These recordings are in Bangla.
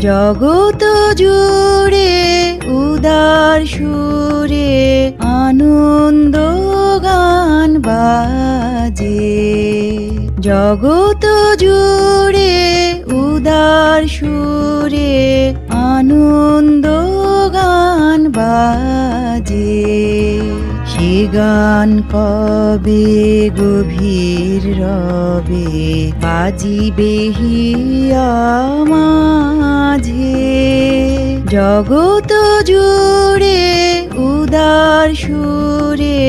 জগত জুড়ে উদার সুরে আনন্দ গান বাজে। জগত জুড়ে উদার সুরে আনন্দ গান বাজে। সে গান কবে গভীর রবে, বাজিবে হিয়া মাঝে। জগত জুড়ে উদার সুরে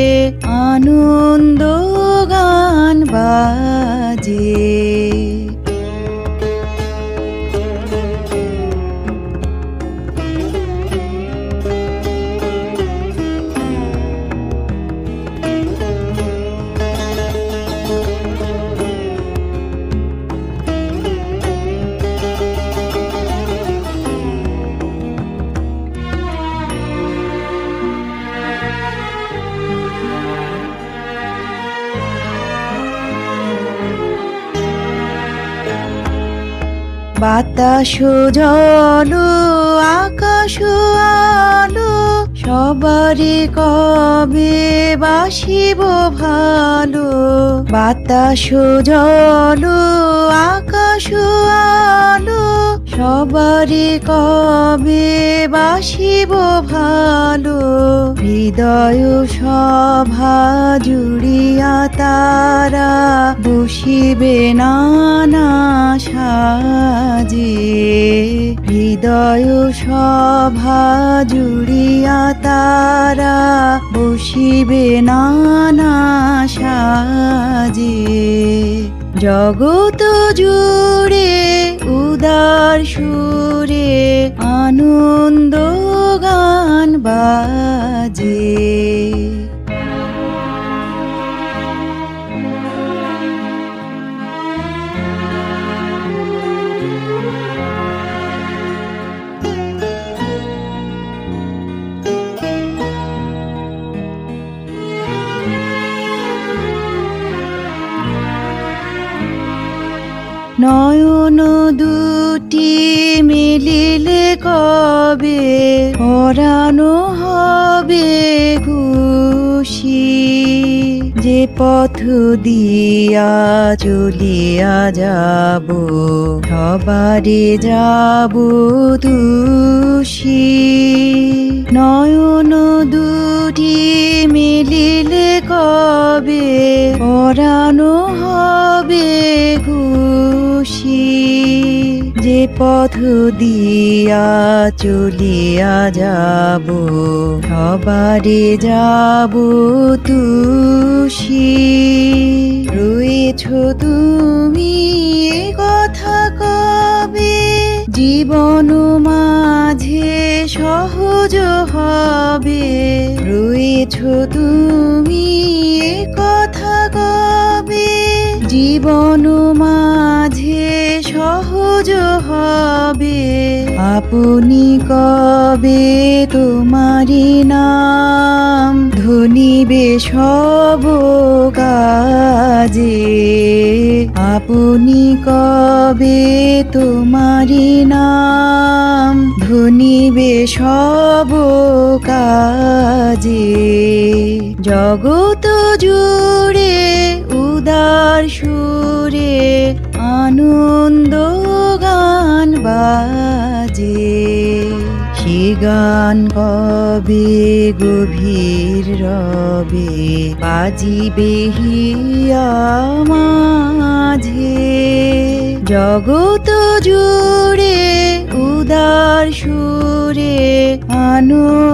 আনন্দ গান বাজে। বাতাস জল, আকাশ আলো, সবারে কবে বাসিব ভালো? বাতাস জল, আকাশ আলো, সবারে কবে বাসিব ভালো? হৃদয় সভা জুড়িয়া তারা বসিবে নানা সভা জুড়িয়া তারা বসিবে নানা সাজে। জগত জুড়ে উদার সুরে আনন্দ গান বাজে। নয়ন দুটি মিলিলে কবে? পরানো হবে খুশি। যে পথ দিয়া চলিয়া যাব, সবারে যাব তুষি নয়ন দুটি মিলিলে কবে? পরানো হবে খুশি। যে পথ দিয়া চলিয়া যাব, সবারে যাব তুষি। রয়েছ তুমি কথা কবে? জীবন মাঝে সহজ হবে। রয়েছ তুমি আপনি কবে তোমারি নাম? ধনিবে সব কাজে। আপনি কবে তোমারি নাম? ধনিবে সব কাজে। জগত জুড়ে, উদার সুরে, আনন্দ গান কবে গভীর রবে? বাজিবে হিয়া মাঝে। জগত জুড়ে উদার সুরে আনন্দ বাজে